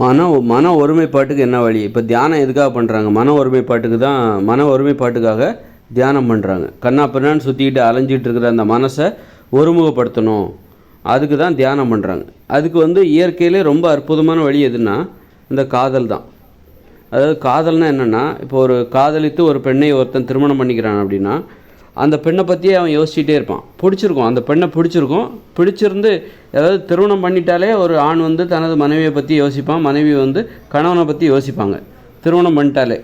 மன மன ஒருமைப்பாட்டுக்கு என்ன வழி? இப்போ தியானம் எதுக்காக பண்ணுறாங்க மன ஒருமைப்பாட்டுக்கு தான் மன ஒருமைப்பாட்டுக்காக தியானம் பண்ணுறாங்க கண்ணா பின்னான்னு சுற்றிக்கிட்டு அலைஞ்சிட்டு இருக்கிற அந்த மனசை ஒருமுகப்படுத்தணும். அதுக்கு தான் தியானம் பண்ணுறாங்க அதுக்கு வந்து இயற்கையிலே ரொம்ப அற்புதமான வழி எதுன்னா இந்த காதல் தான். அதாவது காதல்னால் என்னென்னா இப்போ ஒரு காதலித்து ஒரு பெண்ணை ஒருத்தன் திருமணம் பண்ணிக்கிறான் அப்படின்னா அந்த பெண்ணை பற்றியே அவன் யோசிச்சுட்டே இருப்பான். பிடிச்சிருக்கும். அந்த பெண்ணை பிடிச்சிருக்கும். பிடிச்சிருந்து ஏதாவது திருமணம் பண்ணிட்டாலே ஒரு ஆண் வந்து தனது மனைவியை பற்றி யோசிப்பான். மனைவி வந்து கணவனை பற்றி யோசிப்பாங்க. திருமணம் பண்ணிட்டாலே.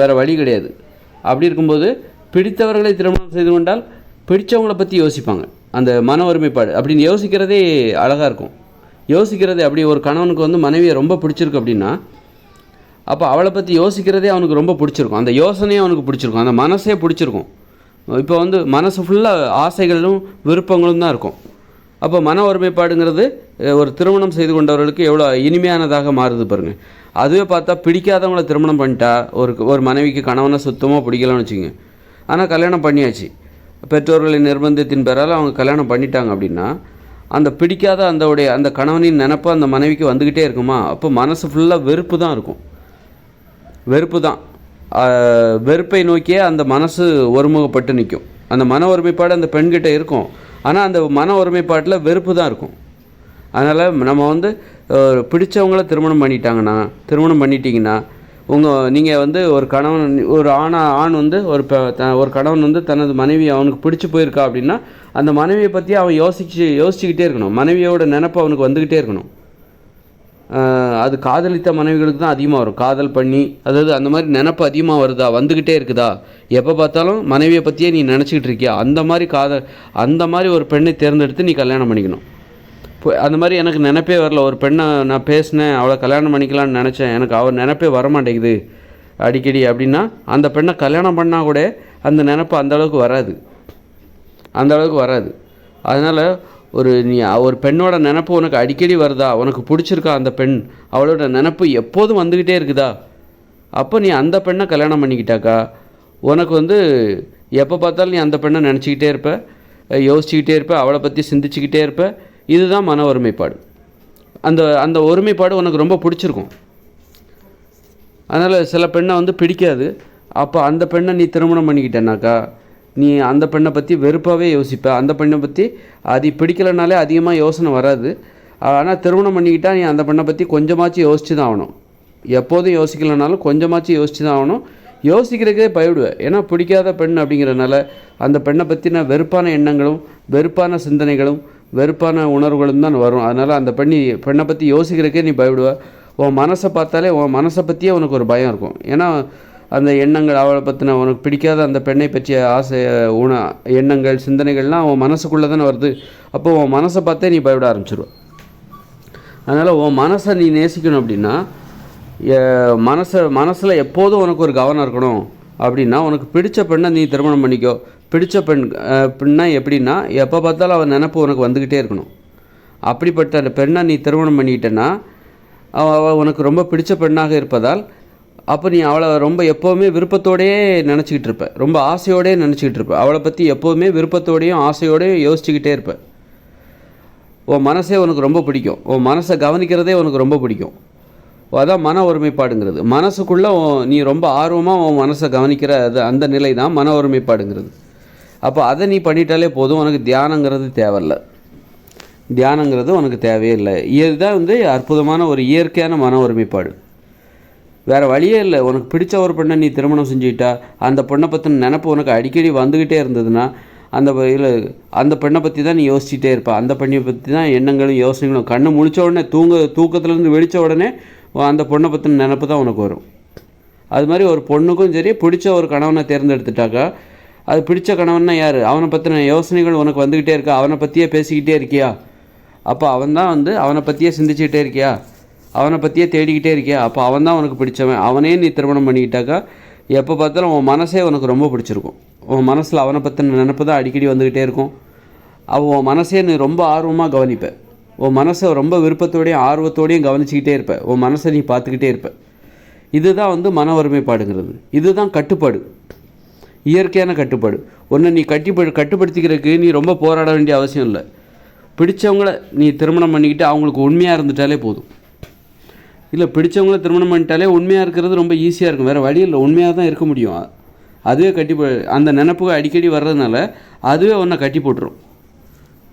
வேறு வழி கிடையாது. அப்படி இருக்கும்போது பிடித்தவர்களை திருமணம் செய்து கொண்டால் பிடித்தவங்களை பற்றி யோசிப்பாங்க. அந்த மன ஒருமைப்பாடு அப்படின்னு யோசிக்கிறதே அழகாக இருக்கும். யோசிக்கிறது அப்படி ஒரு கணவனுக்கு வந்து மனைவியை ரொம்ப பிடிச்சிருக்கு அப்படின்னா அப்போ அவளை பற்றி யோசிக்கிறதே அவனுக்கு ரொம்ப பிடிச்சிருக்கும். அந்த யோசனையே அவனுக்கு பிடிச்சிருக்கும். அந்த மனசே பிடிச்சிருக்கும். இப்போ வந்து மனசு ஃபுல்லாக ஆசைகளும் விருப்பங்களும் தான் இருக்கும். அப்போ மன ஒருமைப்பாடுங்கிறது ஒரு திருமணம் செய்து கொண்டவர்களுக்கு எவ்வளோ இனிமையானதாக மாறுது பாருங்கள் அதுவே பார்த்தா பிடிக்காதவங்கள திருமணம் பண்ணிட்டா ஒரு ஒரு மனைவிக்கு கணவனை சுத்தமாக பிடிக்கலன்னு வச்சுங்க ஆனால் கல்யாணம் பண்ணியாச்சு. பெற்றோர்களின் நிர்பந்தத்தின் பேரால் அவங்க கல்யாணம் பண்ணிட்டாங்க அப்படின்னா அந்த பிடிக்காத அந்த உடைய அந்த கணவனின் நினப்பு அந்த மனைவிக்கு வந்துக்கிட்டே இருக்குமா? அப்போ மனசு ஃபுல்லாக வெறுப்பு தான் இருக்கும். வெறுப்பு தான். வெறுப்பை நோக்கியே அந்த மனசு ஒருமுகப்பட்டு நிற்கும் அந்த மன ஒருமைப்பாடு அந்த பெண்கிட்ட இருக்கும். ஆனால் அந்த மன ஒருமைப்பாட்டில் வெறுப்பு தான் இருக்கும். அதனால் நம்ம வந்து பிடிச்சவங்கள திருமணம் பண்ணிட்டாங்கன்னா திருமணம் பண்ணிட்டீங்கன்னா உங்கள் நீங்கள் வந்து ஒரு கணவன் ஒரு ஆணா ஆண் வந்து ஒரு த- ஒரு கணவன் வந்து தனது மனைவி அவனுக்கு பிடிச்சி போயிருக்கா அப்படின்னா அந்த மனைவியை பற்றி அவன் யோசிச்சு யோசிச்சுக்கிட்டே இருக்கணும். மனைவியோட நினப்பு அவனுக்கு வந்துக்கிட்டே இருக்கணும். அது காதலித்த மனைவிகளுக்கு தான் அதிகமாக வரும். காதல் பண்ணி அதாவது அந்த மாதிரி நினப்பு அதிகமாக வருதா? வந்துக்கிட்டே இருக்குதா? எப்போ பார்த்தாலும் மனைவியை பற்றியே நீ நினச்சிக்கிட்டு இருக்கியா? அந்த மாதிரி காதல் அந்த மாதிரி ஒரு பெண்ணை தேர்ந்தெடுத்து நீ கல்யாணம் பண்ணிக்கணும். இப்போ அந்த மாதிரி எனக்கு நினப்பே வரல. ஒரு பெண்ணை நான் பேசினேன் அவளை கல்யாணம் பண்ணிக்கலாம்னு நினச்சேன். எனக்கு அவள் நினப்பே வர மாட்டேங்குது அடிக்கடி அப்படின்னா அந்த பெண்ணை கல்யாணம் பண்ணால் கூட அந்த நினப்பு அந்த அளவுக்கு வராது. அந்த அளவுக்கு வராது. அதனால் ஒரு நீ ஒரு பெண்ணோட நினப்பு உனக்கு அடிக்கடி வருதா? உனக்கு பிடிச்சிருக்கா அந்த பெண்? அவளோட நினப்பு எப்போதும் வந்துக்கிட்டே இருக்குதா? அப்போ நீ அந்த பெண்ணை கல்யாணம் பண்ணிக்கிட்டாக்கா? உனக்கு வந்து எப்போ பார்த்தாலும் நீ அந்த பெண்ணை நினச்சிக்கிட்டே இருப்ப யோசிச்சுக்கிட்டே இருப்ப அவளை பற்றி சிந்திச்சுக்கிட்டே இருப்ப. இதுதான் மன ஒருமைப்பாடு. அந்த அந்த ஒருமைப்பாடு உனக்கு ரொம்ப பிடிச்சிருக்கும். அதனால் சில பெண்ணை வந்து பிடிக்காது. அப்போ அந்த பெண்ணை நீ திருமணம் பண்ணிக்கிட்டேனாக்கா நீ அந்த பெண்ணை பற்றி வெறுப்பாகவே யோசிப்ப. அந்த பெண்ணை பற்றி அது பிடிக்கலைனாலே அதிகமாக யோசனை வராது. ஆனால் திருமணம் பண்ணிக்கிட்டா நீ அந்த பெண்ணை பற்றி கொஞ்சமாச்சும் யோசிச்சு தான் ஆகணும். எப்போதும் யோசிக்கலைனாலும் கொஞ்சமாச்சும் யோசிச்சு தான் ஆகணும். யோசிக்கிறதுக்கே பயப்படுவேன் ஏன்னா பிடிக்காத பெண் அப்படிங்கிறனால அந்த பெண்ணை பற்றின வெறுப்பான எண்ணங்களும் வெறுப்பான சிந்தனைகளும் வெறுப்பான உணர்வுகளும் தான் வரும். அதனால் அந்த பெண்ணி பெண்ணை பற்றி யோசிக்கிறதுக்கே நீ பயப்படுவ. உன் மனசை பார்த்தாலே உன் மனசை பற்றியே உனக்கு ஒரு பயம் இருக்கும். ஏன்னா அந்த எண்ணங்கள் அவளை பற்றின உனக்கு பிடிக்காத அந்த பெண்ணை பற்றிய ஆசை உண எண்ணங்கள் சிந்தனைகள்லாம் உன் மனசுக்குள்ளே தானே வருது. அப்போ உன் மனசை பார்த்தே நீ பயப்பட ஆரம்பிச்சிருவ. அதனால் உன் மனசை நீ நேசிக்கணும் அப்படின்னா மனசை மனசில் எப்போதும் உனக்கு ஒரு கவனம் இருக்கணும் அப்படின்னா உனக்கு பிடிச்ச பெண்ணை நீ திருமணம் பண்ணிக்கோ. பிடிச்ச பெண் பெண்ணா எப்படின்னா எப்போ பார்த்தாலும் அவன் நினப்பு உனக்கு வந்துக்கிட்டே இருக்கணும். அப்படிப்பட்ட அந்த பெண்ணை நீ திருமணம் பண்ணிக்கிட்டேன்னா அவள் உனக்கு ரொம்ப பிடிச்ச பெண்ணாக இருப்பதால் அப்போ நீ அவளை ரொம்ப எப்போவுமே விருப்பத்தோடையே நினச்சிக்கிட்டு இருப்ப. ரொம்ப ஆசையோடையே நினச்சிக்கிட்டு இருப்ப. அவளை பற்றி எப்போவுமே விருப்பத்தோடையும் ஆசையோடையும் யோசிச்சுக்கிட்டே இருப்ப. உன் மனசே உனக்கு ரொம்ப பிடிக்கும். உன் மனசை கவனிக்கிறதே உனக்கு ரொம்ப பிடிக்கும். அதான் மன ஒருமைப்பாடுங்கிறது. மனசுக்குள்ளே நீ ரொம்ப ஆர்வமாக உன் மனசை கவனிக்கிற அது அந்த நிலை தான் மன ஒருமைப்பாடுங்கிறது. அப்போ அதை நீ பண்ணிட்டாலே போதும். உனக்கு தியானங்கிறது தேவையில்லை. தியானங்கிறது உனக்கு தேவையே இல்லை. இதுதான் வந்து அற்புதமான ஒரு இயற்கையான மன ஒருமைப்பாடு. வேறு வழியே இல்லை. உனக்கு பிடிச்ச ஒரு பெண்ணை நீ திருமணம் செஞ்சுக்கிட்டா அந்த பெண்ணை பற்றின நினப்பு உனக்கு அடிக்கடி வந்துக்கிட்டே இருந்ததுன்னா அந்த இல்லை அந்த பெண்ணை பற்றி தான் நீ யோசிச்சுட்டே இருப்ப. அந்த பெண்ணை பற்றி தான் எண்ணங்களும் யோசனைகளும். கண்ணு முழிச்ச உடனே தூங்க தூக்கத்துலேருந்து வெளிச்ச உடனே அந்த பொண்ணை பற்றின நினப்பு தான் உனக்கு வரும். அது மாதிரி ஒரு பொண்ணுக்கும் சரி பிடிச்ச ஒரு கணவனை தேர்ந்தெடுத்துட்டாக்கா அது பிடிச்ச கணவன்னா யார்? அவனை பற்றின யோசனைகள் உனக்கு வந்துக்கிட்டே இருக்கா? அவனை பற்றியே பேசிக்கிட்டே இருக்கியா? அப்போ அவன் தான் வந்து அவனை பற்றியே சிந்திச்சுக்கிட்டே இருக்கியா? அவனை பற்றியே தேடிக்கிட்டே இருக்கியா? அப்போ அவன் தான் உனக்கு பிடிச்சவன். அவனே நீ திருமணம் பண்ணிக்கிட்டாக்கா எப்போ பார்த்தாலும் உன் மனசே உனக்கு ரொம்ப பிடிச்சிருக்கும். உன் மனசில் அவனை பற்றின நினப்பு தான் அடிக்கடி வந்துக்கிட்டே இருக்கும். அவன் உன் மனசே நீ ரொம்ப ஆர்வமாக கவனிப்பேன் உன் மனசை ரொம்ப விருப்பத்தோடையும் ஆர்வத்தோடையும் கவனிச்சிக்கிட்டே இருப்பேன் உன் மனசை நீ பார்த்துக்கிட்டே இருப்ப. இதுதான் வந்து மன ஒருமைப்பாடுங்கிறது. இதுதான் கட்டுப்பாடு. இயற்கையான கட்டுப்பாடு. ஒன்று நீ கட்டிப்படு கட்டுப்படுத்திக்கிறதுக்கு நீ ரொம்ப போராட வேண்டிய அவசியம் இல்லை. பிடிச்சவங்கள நீ திருமணம் பண்ணிக்கிட்டு அவங்களுக்கு உண்மையாக இருந்துட்டாலே போதும். இல்லை பிடிச்சவங்கள திருமணம் பண்ணிட்டாலே உண்மையாக இருக்கிறது ரொம்ப ஈஸியாக இருக்கும். வேறு வழி இல்லை. உண்மையாக தான் இருக்க முடியும். அதுவே கட்டி போ- அந்த நினப்புகள் அடிக்கடி வர்றதுனால அதுவே உன்னை கட்டி போட்டுரும்.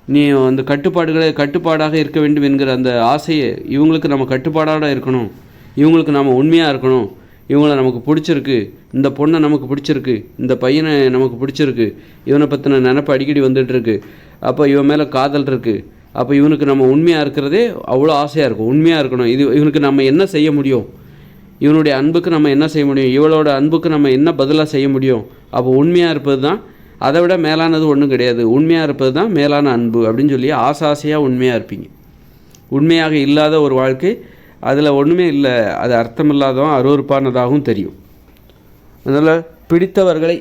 நீ அந்த கட்டுப்பாடுகளை கட்டுப்பாடாக இருக்க வேண்டும் என்கிற அந்த ஆசையை இவங்களுக்கு நம்ம கட்டுப்பாடாக இருக்கணும். இவங்களுக்கு நம்ம உண்மையாக இருக்கணும். இவங்கள நமக்கு பிடிச்சிருக்கு. இந்த பொண்ணை நமக்கு பிடிச்சிருக்கு. இந்த பையனை நமக்கு பிடிச்சிருக்கு. இவனை பற்றின நினப்பு அடிக்கடி வந்துட்டுருக்கு. அப்போ இவன் மேலே காதல் இருக்குது அப்போ இவனுக்கு நம்ம உண்மையாக இருக்கிறதே அவ்வளோ ஆசையாக இருக்கும். உண்மையாக இருக்கணும். இது இவனுக்கு நம்ம என்ன செய்ய முடியும்? இவனுடைய அன்புக்கு நம்ம என்ன செய்ய முடியும்? இவளோட அன்புக்கு நம்ம என்ன பதிலாக செய்ய முடியும்? அப்போ உண்மையாக இருப்பது தான் அதை விட மேலானது ஒன்றும் கிடையாது. உண்மையாக இருப்பது தான் மேலான அன்பு அப்படின்னு சொல்லி ஆசை ஆசையாக உண்மையாக இருப்பீங்க. உண்மையாக இல்லாத ஒரு வாழ்க்கை அதில் ஒன்றுமே இல்லை. அது அர்த்தமில்லாதவும் அருவறுப்பானதாகவும் தெரியும். அதனால் பிடித்தவர்களை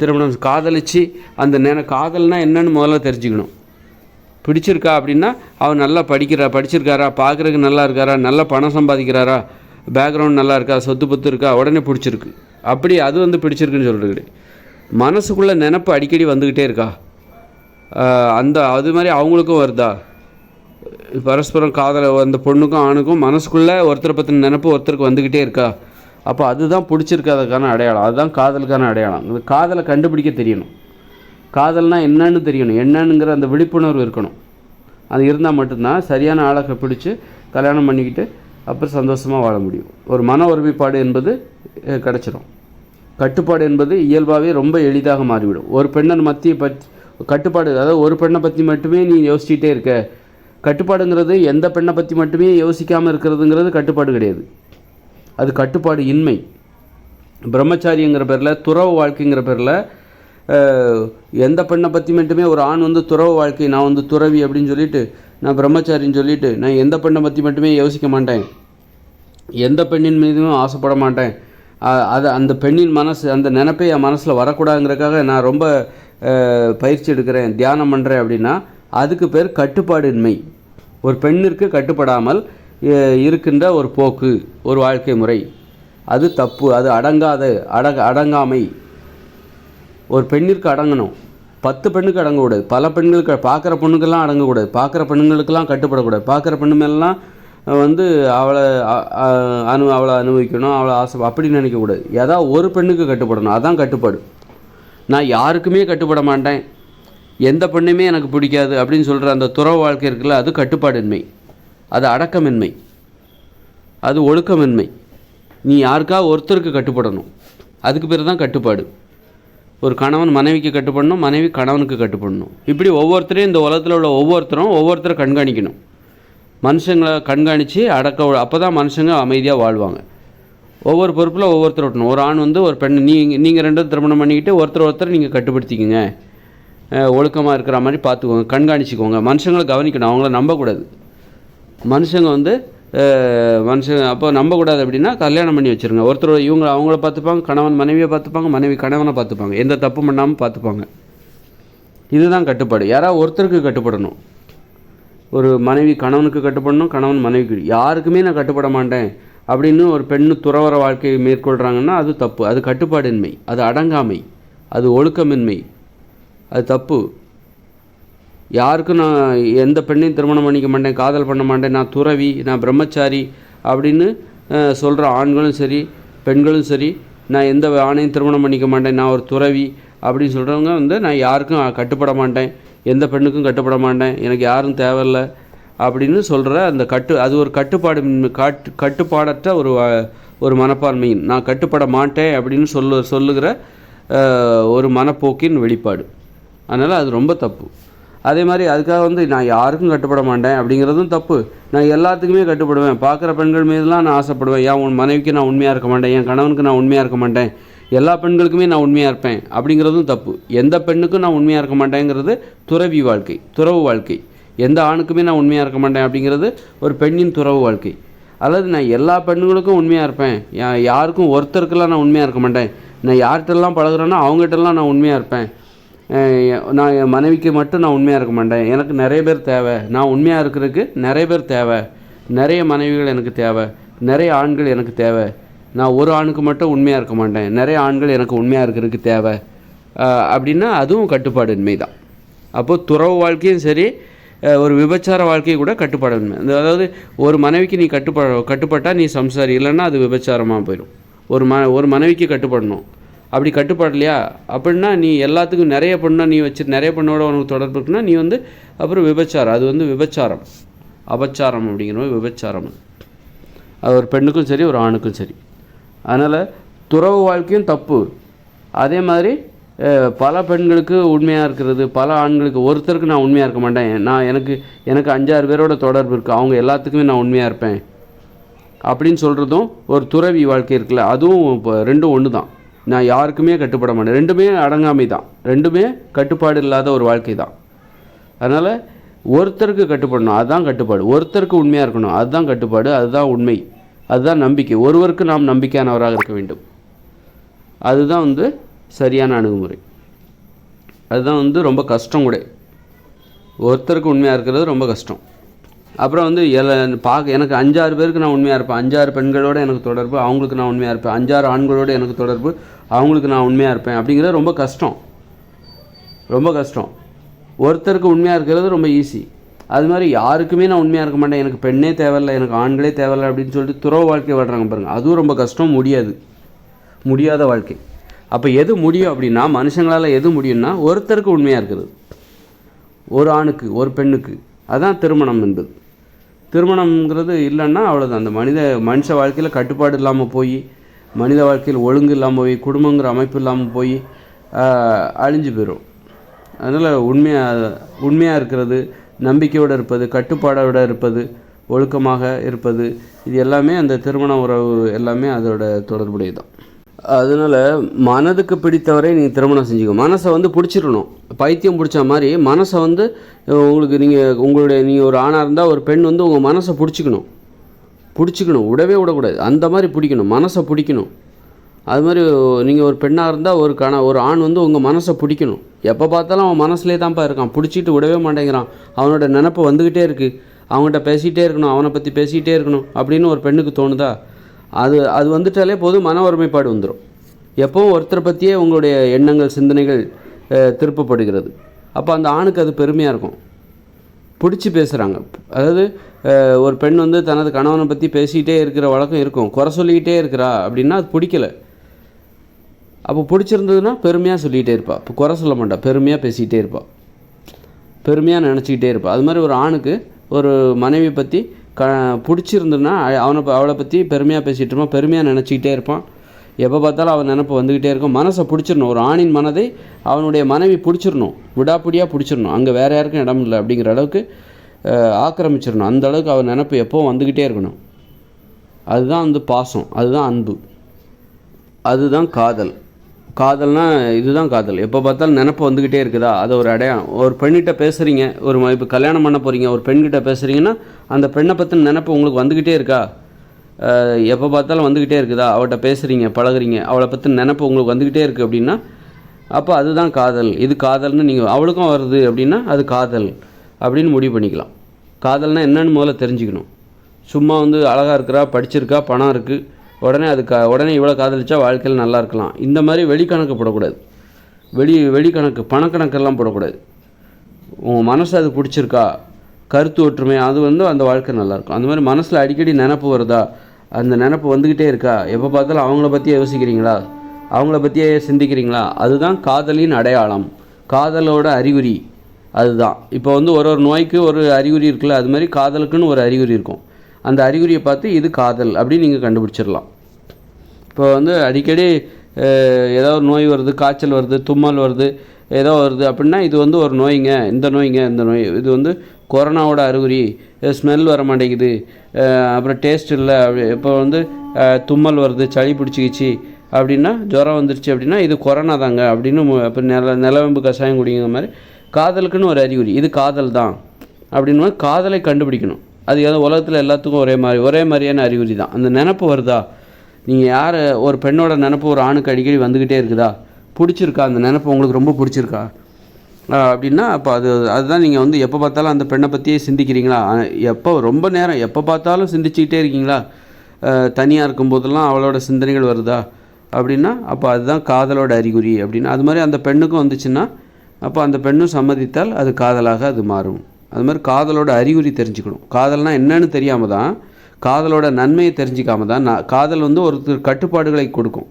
திருமணம் காதலிச்சு அந்த நேர காதல்னால் என்னன்னு முதல்ல தெரிஞ்சுக்கணும். பிடிச்சிருக்கா அப்படின்னா அவர் நல்லா படிக்கிறா படிச்சிருக்காரா பார்க்குறதுக்கு நல்லா இருக்காரா நல்லா பணம் சம்பாதிக்கிறாரா பேக்ரவுண்ட் நல்லா இருக்கா சொத்து பத்து இருக்கா உடனே பிடிச்சிருக்கு. அப்படி அது வந்து பிடிச்சிருக்குன்னு சொல்கிறது மனசுக்குள்ளே நினப்பு அடிக்கடி வந்துக்கிட்டே இருக்கா. அந்த அது மாதிரி அவங்களுக்கும் வருதா? பரஸ்பரம் காதலை அந்த பொண்ணுக்கும் ஆணுக்கும் மனசுக்குள்ளே ஒருத்தரை பற்றின நினப்பு ஒருத்தருக்கு வந்துக்கிட்டே இருக்கா. அப்போ அதுதான் பிடிச்சிருக்காததுக்கான அடையாளம். அதுதான் காதலுக்கான அடையாளம். இந்த காதலை கண்டுபிடிக்க தெரியணும். காதல்னா என்னன்னு தெரியணும். என்னன்னுங்கிற அந்த விழிப்புணர்வு இருக்கணும். அது இருந்தால் மட்டும்தான் சரியான ஆளை பிடிச்சி கல்யாணம் பண்ணிக்கிட்டு அப்புறம் சந்தோஷமாக வாழ முடியும். ஒரு மன ஒருமைப்பாடு என்பது கிடச்சிரும். கட்டுப்பாடு என்பது இயல்பாகவே ரொம்ப எளிதாக மாறிவிடும். ஒரு பெண்ணை மத்திய பற்றி கட்டுப்பாடு அதாவது ஒரு பெண்ணை பற்றி மட்டுமே நீ யோசிச்சுட்டே இருக்க. கட்டுப்பாடுங்கிறது எந்த பெண்ணை பற்றி மட்டுமே யோசிக்காமல் இருக்கிறதுங்கிறது கட்டுப்பாடு கிடையாது. அது கட்டுப்பாடு இன்மை. பிரம்மச்சாரிங்கிற பேரில் துறவு வாழ்க்கைங்கிற பேரில் எந்த பெண்ணை பற்றி மட்டுமே ஒரு ஆண் வந்து துறவு வாழ்க்கை நான் வந்து துறவி அப்படின்னு சொல்லிட்டு நான் பிரம்மச்சாரின்னு சொல்லிட்டு நான் எந்த பெண்ணை பற்றி மட்டுமே யோசிக்க மாட்டேன். எந்த பெண்ணின் மீதும் ஆசைப்பட மாட்டேன். அது அந்த பெண்ணின் மனசு அந்த நினைப்பே என் மனசில் வரக்கூடாதுங்கிறக்காக நான் ரொம்ப பயிற்சி எடுக்கிறேன் தியானம் பண்ணுறேன் அப்படின்னா அதுக்கு பேர் கட்டுப்பாடின்மை. ஒரு பெண்ணிற்கு கட்டுப்படாமல் இருக்கின்ற ஒரு போக்கு ஒரு வாழ்க்கை முறை. அது தப்பு அது அடங்காத அடங்க அடங்காமை. ஒரு பெண்ணிற்கு அடங்கணும். பத்து பெண்ணுக்கு அடங்கக்கூடாது. பல பெண்களுக்கு பார்க்குற பொண்ணுக்கெல்லாம் அடங்கக்கூடாது. பார்க்குற பெண்ணுங்களுக்கெல்லாம் கட்டுப்படக்கூடாது. பார்க்குற பெண்ணு மேலாம் வந்து அவளை அனு அவளை அனுபவிக்கணும் அவளை ஆசை அப்படி நினைக்கக்கூடாது. ஏதாவது ஒரு பெண்ணுக்கு கட்டுப்படணும். அதான் கட்டுப்பாடு. நான் யாருக்குமே கட்டுப்பட மாட்டேன். எந்த பெண்ணுமே எனக்கு பிடிக்காது அப்படின்னு சொல்கிற அந்த துறவு வாழ்க்கை இருக்குல்ல அது கட்டுப்பாடின்மை. அது அடக்கமின்மை. அது ஒழுக்கமின்மை. நீ யாருக்கா ஒருத்தருக்கு கட்டுப்படணும். அதுக்கு பேர் தான் கட்டுப்பாடு. ஒரு கணவன் மனைவிக்கு கட்டுப்படணும் மனைவி கணவனுக்கு கட்டுப்படணும். இப்படி ஒவ்வொருத்தரையும் இந்த உலகத்தில் உள்ள ஒவ்வொருத்தரும் ஒவ்வொருத்தரை கண்காணிக்கணும். மனுஷங்களை கண்காணித்து அடக்க அப்போ தான் மனுஷங்க அமைதியாக வாழ்வாங்க. ஒவ்வொரு பொறுப்பில் ஒவ்வொருத்தர் ஓட்டணும் ஒரு ஆண் வந்து ஒரு பெண் நீங்கள் நீங்கள் ரெண்டும் திருமணம் பண்ணிக்கிட்டு ஒருத்தர் ஒருத்தர் நீங்கள் கட்டுப்படுத்திக்கங்க. ஒழுக்கமாக இருக்கிற மாதிரி பார்த்துக்கோங்க கண்காணிச்சிக்கோங்க. மனுஷங்களை கவனிக்கணும். அவங்கள நம்பக்கூடாது. மனுஷங்க வந்து மனுஷன் அப்போ நம்பக்கூடாது அப்படின்னா கல்யாணம் பண்ணி வச்சுருங்க. ஒருத்தர் இவங்க அவங்கள பார்த்துப்பாங்க கணவன் மனைவியை பார்த்துப்பாங்க மனைவி கணவனை பார்த்துப்பாங்க. எந்த தப்பு பண்ணாமல் பார்த்துப்பாங்க. இதுதான் கட்டுப்பாடு. யாராவது ஒருத்தருக்கு கட்டுப்படணும். ஒரு மனைவி கணவனுக்கு கட்டுப்படணும் கணவன் மனைவிக்கு. யாருக்குமே நான் கட்டுப்பட மாட்டேன் அப்படின்னு ஒரு பெண்ணு துறவர வாழ்க்கையை மேற்கொள்கிறாங்கன்னா அது தப்பு. அது கட்டுப்பாடின்மை. அது அடங்காமை. அது ஒழுக்கமின்மை. அது தப்பு. யாருக்கும் நான் எந்த பெண்ணையும் திருமணம் பண்ணிக்க மாட்டேன் காதல் பண்ண மாட்டேன் நான் துறவி நான் பிரம்மச்சாரி அப்படின்னு சொல்கிற ஆண்களும் சரி பெண்களும் சரி நான் எந்த ஆணையும் திருமணம் பண்ணிக்க மாட்டேன் நான் ஒரு துறவி அப்படின்னு சொல்கிறவங்க வந்து நான் யாருக்கும் கட்டுப்பட மாட்டேன் எந்த பெண்ணுக்கும் கட்டுப்பட மாட்டேன் எனக்கு யாரும் தேவையில்ல அப்படின்னு சொல்கிற அந்த கட்டு அது ஒரு கட்டுப்பாடு கட்டு கட்டுப்பாடற்ற ஒரு ஒரு மனப்பான்மையின் நான் கட்டுப்பட மாட்டேன் அப்படின்னு சொல்லு சொல்லுகிற ஒரு மனப்போக்கின் வெளிப்பாடு. அதனால் அது ரொம்ப தப்பு. அதே மாதிரி அதுக்காக வந்து நான் யாருக்கும் கட்டுப்பட மாட்டேன் அப்படிங்கிறதும் தப்பு. நான் எல்லாத்துக்குமே கட்டுப்படுவேன். பார்க்குற பெண்கள் மீதுலாம் நான் ஆசைப்படுவேன். ஏன் உன் மனைவிக்கு நான் உண்மையாக இருக்க மாட்டேன்? என் கணவனுக்கு நான் உண்மையாக இருக்க மாட்டேன்? எல்லா பெண்களுக்குமே நான் உண்மையாக இருப்பேன் அப்படிங்கிறதும் தப்பு. எந்த பெண்ணுக்கும் நான் உண்மையாக இருக்க மாட்டேங்கிறது துறவி வாழ்க்கை துறவு வாழ்க்கை. எந்த ஆணுக்குமே நான் உண்மையாக இருக்க மாட்டேன் அப்படிங்கிறது ஒரு பெண்ணின் துறவு வாழ்க்கை. அல்லது நான் எல்லா பெண்களுக்கும் உண்மையாக இருப்பேன். யாருக்கும் ஒருத்தருக்கெல்லாம் நான் உண்மையாக இருக்க மாட்டேன். நான் யார்கிட்டலாம் பழகுறேன்னா அவங்ககிட்டலாம் நான் உண்மையாக இருப்பேன். நான் என் மனைவிக்கு மட்டும் நான் உண்மையாக இருக்க மாட்டேன். எனக்கு நிறைய பேர் தேவை. நான் உண்மையாக இருக்கிறதுக்கு நிறைய பேர் தேவை. நிறைய மனைவிகள் எனக்கு தேவை. நிறைய ஆண்கள் எனக்கு தேவை. நான் ஒரு ஆணுக்கு மட்டும் உண்மையாக இருக்க மாட்டேன். நிறைய ஆண்கள் எனக்கு உண்மையாக இருக்கிறதுக்கு தேவை. அப்படின்னா அதுவும் கட்டுப்பாடின்மை தான் அப்போது துறவு வாழ்க்கையும் சரி ஒரு விபச்சார வாழ்க்கை கூட கட்டுப்பாடன்மை. அதாவது ஒரு மனைவிக்கு நீ கட்டுப்பட கட்டுப்பட்டால் நீ சம்சாரி. இல்லைன்னா அது விபச்சாரமாக போயிடும். ஒரு ம ஒரு மனைவிக்கு கட்டுப்படணும். அப்படி கட்டுப்படலையா அப்படின்னா நீ எல்லாத்துக்கும் நிறைய பொண்ணை நீ வச்சு நிறைய பண்ணோட உனக்கு தொடர்பு இருக்குன்னா நீ வந்து அப்புறம் விபச்சாரம். அது வந்து விபச்சாரம். அபச்சாரம் அப்படிங்கிற மாதிரி விபச்சாரம். அது. ஒரு பெண்ணுக்கும் சரி ஒரு ஆணுக்கும் சரி. அதனால் துறவு வாழ்க்கையும் தப்பு. அதே மாதிரி பல பெண்களுக்கு உண்மையாக இருக்கிறது பல ஆண்களுக்கு ஒருத்தருக்கு நான் உண்மையாக இருக்க மாட்டேன். நான் எனக்கு எனக்கு அஞ்சாறு பேரோட தொடர்பு இருக்குது அவங்க எல்லாத்துக்குமே நான் உண்மையாக இருப்பேன். அப்படின்னு சொல்கிறதும் ஒரு துறவி வாழ்க்கை இருக்குல்ல அதுவும் இப்போ ரெண்டும் ஒன்று தான் நான் யாருக்குமே கட்டுப்பட மாட்டேன். ரெண்டுமே அடங்காமை தான். ரெண்டுமே கட்டுப்பாடு இல்லாத ஒரு வாழ்க்கை தான். அதனால் ஒருத்தருக்கு கட்டுப்படணும் அதுதான் கட்டுப்பாடு. ஒருத்தருக்கு உண்மையாக இருக்கணும் அதுதான் கட்டுப்பாடு அதுதான் உண்மை அதுதான் நம்பிக்கை. ஒருவருக்கு நாம் நம்பிக்கையானவராக இருக்க வேண்டும். அதுதான் வந்து சரியான அணுகுமுறை. அதுதான் வந்து ரொம்ப கஷ்டம் கூட. ஒருத்தருக்கு உண்மையாக இருக்கிறது ரொம்ப கஷ்டம். அப்புறம் வந்து எல பார்க்க எனக்கு அஞ்சாறு பேருக்கு நான் உண்மையாக இருப்பேன். அஞ்சாறு பெண்களோடு எனக்கு தொடர்பு அவங்களுக்கு நான் உண்மையாக இருப்பேன். அஞ்சாறு ஆண்களோட எனக்கு தொடர்பு. அவங்களுக்கு நான் உண்மையாக இருப்பேன் அப்படிங்கிறது ரொம்ப கஷ்டம். ரொம்ப கஷ்டம். ஒருத்தருக்கு உண்மையாக இருக்கிறது ரொம்ப ஈஸி அது மாதிரி யாருக்குமே நான் உண்மையாக இருக்க மாட்டேன். எனக்கு பெண்ணே தேவையில்லை எனக்கு ஆண்களே தேவையில்லை அப்படின்னு சொல்லிட்டு துறவு வாழ்க்கை வாழ்கிறாங்க பாருங்கள் அதுவும் ரொம்ப கஷ்டம் முடியாது. முடியாத வாழ்க்கை. அப்போ எது முடியும் அப்படின்னா மனுஷங்களால் எது முடியும்னா ஒருத்தருக்கு உண்மையாக இருக்கிறது. ஒரு ஆணுக்கு ஒரு பெண்ணுக்கு. அதுதான் திருமணம் என்பது. திருமணம்ங்கிறது இல்லைன்னா அவ்வளோதான் அந்த மனித மனுஷ வாழ்க்கையில் கட்டுப்பாடு இல்லாமல் போய் மனித வாழ்க்கையில் ஒழுங்கு இல்லாமல் போய் குடும்பங்கிற அமைப்பு இல்லாமல் போய் அழிஞ்சு போயிடும் அதனால் உண்மையாக உண்மையாக இருக்கிறது நம்பிக்கையோடு இருப்பது கட்டுப்பாடோடு இருப்பது ஒழுக்கமாக இருப்பது இது எல்லாமே அந்த திருமண உறவு எல்லாமே அதோட தொடர்புடையதான் அதனால் மனதுக்கு பிடித்தவரை நீங்கள் திருமணம் செஞ்சுக்க. மனசை வந்து பிடிச்சிடணும் பைத்தியம் பிடிச்ச மாதிரி மனசை வந்து உங்களுக்கு நீங்கள் உங்களுடைய நீங்கள் ஒரு ஆணாக இருந்தால் ஒரு பெண் வந்து உங்கள் மனசை பிடிச்சிக்கணும். பிடிச்சிக்கணும். விடவே விடக்கூடாது. அந்த மாதிரி பிடிக்கணும். மனசை பிடிக்கணும். அது மாதிரி நீங்கள் ஒரு பெண்ணாக இருந்தால் ஒரு கண ஒரு ஆண் வந்து உங்கள் மனசை பிடிக்கணும். எப்போ பார்த்தாலும் அவன் மனசுலேயே தான்ப்பா இருக்கான். பிடிச்சிட்டு விடவே மாட்டேங்கிறான். அவனோட நினப்பு வந்துக்கிட்டே இருக்குது அவன்கிட்ட பேசிகிட்டே இருக்கணும். அவனை பற்றி பேசிக்கிட்டே இருக்கணும் அப்படின்னு ஒரு பெண்ணுக்கு தோணுதா? அது அது வந்துட்டாலே போதும் மன ஒருமைப்பாடு வந்துடும் எப்போவும் ஒருத்தரை பற்றியே உங்களுடைய எண்ணங்கள் சிந்தனைகள் திருப்பப்படுகிறது. அப்போ அந்த ஆணுக்கு அது பெருமையாக இருக்கும். பிடிச்சி பேசுகிறாங்க அதாவது ஒரு பெண் வந்து தனது கணவனை பற்றி பேசிக்கிட்டே இருக்கிற வழக்கம் இருக்கும். குறை சொல்லிக்கிட்டே இருக்கிறா அப்படின்னா அது பிடிக்கல. அப்போ பிடிச்சிருந்ததுன்னா பெருமையாக சொல்லிகிட்டே இருப்பாள் இப்போ குறை சொல்ல மாட்டா. பெருமையாக பேசிக்கிட்டே இருப்பாள் பெருமையாக நினச்சிக்கிட்டே இருப்பாள் அது மாதிரி ஒரு ஆணுக்கு ஒரு மனைவி பற்றி க பிடிச்சிருந்துன்னா அவனை அவளை பற்றி பெருமையாக பேசிகிட்டு இருப்பான் பெருமையாக நினச்சிக்கிட்டே இருப்பான். எப்போ பார்த்தாலும் அவன் நினப்பு வந்துக்கிட்டே இருக்கும். மனசை பிடிச்சிடணும். ஒரு ஆணின் மனதை அவனுடைய மனைவி பிடிச்சிடணும். விடாப்பிடியாக பிடிச்சிடணும். அங்கே வேறு யாருக்கும் இடம் இல்லை அப்படிங்கிற அளவுக்கு ஆக்கிரமிச்சிடணும் அந்த அளவுக்கு நினப்பு எப்போவும் வந்துக்கிட்டே இருக்கணும். அதுதான் வந்து பாசம். அதுதான் அன்பு. அதுதான் காதல். காதல்னால் இதுதான் காதல். எப்போ பார்த்தாலும் நினப்பு வந்துக்கிட்டே இருக்குதா? அது ஒரு அடையாளம் ஒரு பெண்கிட்ட பேசுகிறீங்க ஒரு இப்போ கல்யாணம் பண்ண போகிறீங்க ஒரு பெண்கிட்ட பேசுகிறீங்கன்னா அந்த பெண்ணை பற்றின நினப்பு உங்களுக்கு வந்துக்கிட்டே இருக்கா? எப்போ பார்த்தாலும் வந்துக்கிட்டே இருக்குதா? அவட்ட பேசுகிறீங்க பழகுறீங்க அவளை பற்றின நினப்பு உங்களுக்கு வந்துக்கிட்டே இருக்குது அப்படின்னா அப்போ அதுதான் காதல். இது காதல்னு நீங்கள் அவளுக்கும் வருது அப்படின்னா அது காதல் அப்படின்னு முடிவு பண்ணிக்கலாம். காதல்னா என்னன்னு முதல்ல தெரிஞ்சுக்கணும். சும்மா வந்து அழகாக இருக்கிறா படிச்சிருக்கா பணம் இருக்குது உடனே அது க உடனே இவ்வளோ காதலிச்சா வாழ்க்கையில் நல்லா இருக்கலாம். இந்த மாதிரி வெளிக்கணக்கு போடக்கூடாது வெளி வெளிக்கணக்கு பணக்கணக்கெல்லாம் போடக்கூடாது. உன் மனசு அது பிடிச்சிருக்கா? கருத்து ஒற்றுமை அது வந்து அந்த வாழ்க்கை நல்லாயிருக்கும் அந்த மாதிரி மனசில் அடிக்கடி நினப்பு வருதா? அந்த நினப்பு வந்துக்கிட்டே இருக்கா? எப்போ பார்த்தாலும் அவங்கள பற்றியே யோசிக்கிறீங்களா? அவங்கள பற்றியே சிந்திக்கிறீங்களா? அதுதான் காதலின் அடையாளம். காதலோட அறிகுறி. அதுதான். இப்போ வந்து ஒரு ஒரு நோய்க்கு ஒரு அறிகுறி இருக்குல்ல அது மாதிரி காதலுக்குன்னு ஒரு அறிகுறி இருக்கும். அந்த அறிகுறியை பார்த்து இது காதல் அப்படின்னு நீங்கள் கண்டுபிடிச்சிடலாம். இப்போ வந்து அடிக்கடி ஏதோ ஒரு நோய் வருது காய்ச்சல் வருது தும்மல் வருது ஏதோ வருது அப்படின்னா இது வந்து ஒரு நோய்ங்க இந்த நோய்ங்க இந்த நோய். இது வந்து கொரோனாவோட அறிகுறி ஸ்மெல் வர மாட்டேங்குது அப்புறம் டேஸ்ட் இல்லை அப்படி இப்போ வந்து தும்மல் வருது சளி பிடிச்சிக்கிச்சு அப்படின்னா ஜுரம் வந்துருச்சு அப்படின்னா இது கொரோனா தாங்க அப்படின்னு இப்போ நில நிலவேம்பு கஷாயம் குடிங்கிற மாதிரி காதலுக்குன்னு ஒரு அறிகுறி. இது காதல் தான். அப்படின்னு காதலை கண்டுபிடிக்கணும். அது ஏதோ உலகத்தில் எல்லாத்துக்கும் ஒரே மாதிரி ஒரே மாதிரியான அறிகுறி தான். அந்த நினப்பு வருதா? நீங்கள் யார் ஒரு பெண்ணோட நினப்பு ஒரு ஆணுக்கு அடிக்கடி வந்துக்கிட்டே இருக்குதா? பிடிச்சிருக்கா? அந்த நினப்பு உங்களுக்கு ரொம்ப பிடிச்சிருக்கா? அப்படின்னா அப்போ அது அதுதான் நீங்கள் வந்து எப்போ பார்த்தாலும் அந்த பெண்ணை பற்றியே சிந்திக்கிறீங்களா? எப்போ ரொம்ப நேரம் எப்போ பார்த்தாலும் சிந்திச்சுக்கிட்டே இருக்கீங்களா? தனியாக இருக்கும்போதெல்லாம் அவளோட சிந்தனைகள் வருதா? அப்படின்னா அப்போ அதுதான் காதலோட அறிகுறி அப்படின்னா. அது மாதிரி அந்த பெண்ணுக்கும் வந்துச்சுன்னா அப்போ அந்த பெண்ணும் சம்மதித்தால் அது காதலாக அது மாறும். அது மாதிரி காதலோட அறிகுறி தெரிஞ்சுக்கணும். காதல்னால் என்னன்னு தெரியாமல் தான் காதலோட நன்மையை தெரிஞ்சிக்காம தான் நான் காதல் வந்து ஒருத்தர் கட்டுப்பாடுகளை கொடுக்கும்.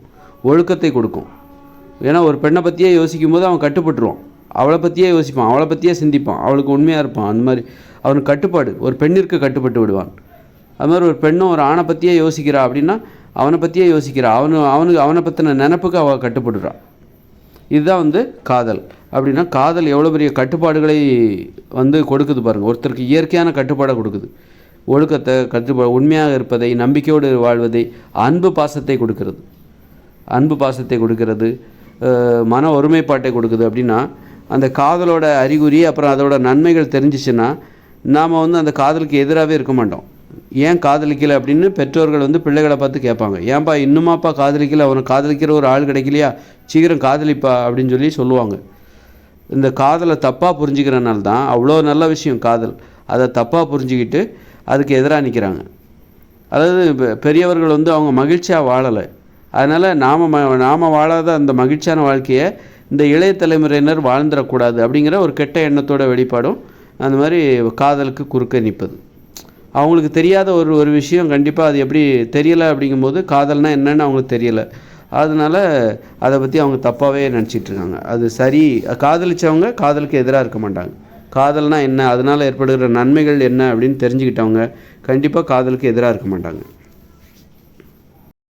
ஒழுக்கத்தை கொடுக்கும். ஏன்னா ஒரு பெண்ணை பற்றியே யோசிக்கும் போது அவன் கட்டுப்பட்டுருவான். அவளை பற்றியே யோசிப்பான். அவளை பற்றியே சிந்திப்பான். அவளுக்கு உண்மையாக இருப்பான். அந்த மாதிரி அவனுக்கு கட்டுப்பாடு ஒரு பெண்ணிற்கு கட்டுப்பட்டு விடுவான். அது மாதிரி ஒரு பெண்ணும் ஒரு ஆணை பற்றியே யோசிக்கிறா அப்படின்னா அவனை பற்றியே யோசிக்கிறா. அவனு அவனுக்கு அவனை பற்றின நினப்புக்கு அவள் கட்டுப்படுறா இதுதான் வந்து காதல். அப்படின்னா காதல் எவ்வளோ பெரிய கட்டுப்பாடுகளை வந்து கொடுக்குது பாருங்கள் ஒருத்தருக்கு இயற்கையான கட்டுப்பாடை கொடுக்குது. ஒழுக்கத்தை கட்டுப்பா உண்மையாக இருப்பதை நம்பிக்கையோடு வாழ்வதை அன்பு பாசத்தை கொடுக்கறது. அன்பு பாசத்தை கொடுக்கறது மன ஒருமைப்பாட்டை கொடுக்குது அப்படின்னா அந்த காதலோட அறிகுறி அப்புறம் அதோட நன்மைகள் தெரிஞ்சிச்சுன்னா நாம் வந்து அந்த காதலுக்கு எதிராகவே இருக்க மாட்டோம். ஏன் காதலிக்கல அப்படின்னு பெற்றோர்கள் வந்து பிள்ளைகளை பார்த்து கேட்பாங்க. ஏன்பா இன்னுமாப்பா காதலிக்கல? அவனை காதலிக்கிற ஒரு ஆள் கிடைக்கலையா? சீக்கிரம் காதலிப்பா அப்படின்னு சொல்லி சொல்லுவாங்க. இந்த காதலை தப்பாக புரிஞ்சுக்கிறனால தான் அவ்வளோ நல்ல விஷயம் காதல். அதை தப்பாக புரிஞ்சுக்கிட்டு அதுக்கு எதிராக நிற்கிறாங்க அதாவது பெ- பெரியவர்கள் வந்து அவங்க மகிழ்ச்சியாக வாழலை. அதனால் நாம் ம நாம் வாழாத அந்த மகிழ்ச்சியான வாழ்க்கையை இந்த இளைய தலைமுறையினர் வாழ்ந்துடக்கூடாது அப்படிங்கிற ஒரு கெட்ட எண்ணத்தோட வெளிப்பாடும் அந்த மாதிரி காதலுக்கு குறுக்க நிற்பது. அவங்களுக்கு தெரியாத ஒரு ஒரு விஷயம் கண்டிப்பாக அது எப்படி தெரியலை அப்படிங்கும்போது காதல்னால் என்னன்னு அவங்களுக்கு தெரியலை. அதனால அதை பற்றி அவங்க தப்பாகவே நினச்சிட்டு இருக்காங்க அது சரி காதலிச்சவங்க காதலுக்கு எதிராக இருக்க மாட்டாங்க. காதல்னால் என்ன? அதனால் ஏற்படுகிற நன்மைகள் என்ன அப்படின்னு தெரிஞ்சுக்கிட்டவங்க கண்டிப்பாக காதலுக்கு எதிராக இருக்க மாட்டாங்க.